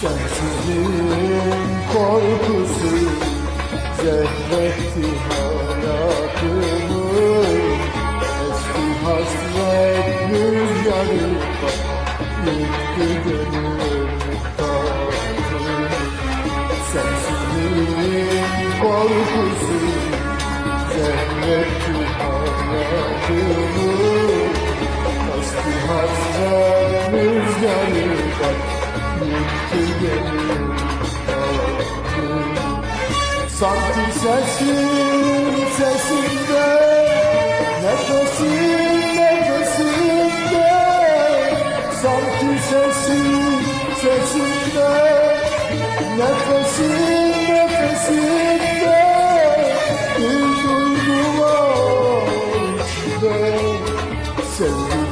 Sensizliğin korkusu Zehretti hayatımı Eski hasret rüzgarı Yıktı gönül tahtını Sensizliğin korkusu Zehretti hayatımı Eski hasret rüzgarı Sanki sesin sesinde Nefesin nefesinde Sanki sesin sesinde Nefesin nefesinde Bir duygular içinde Sevgi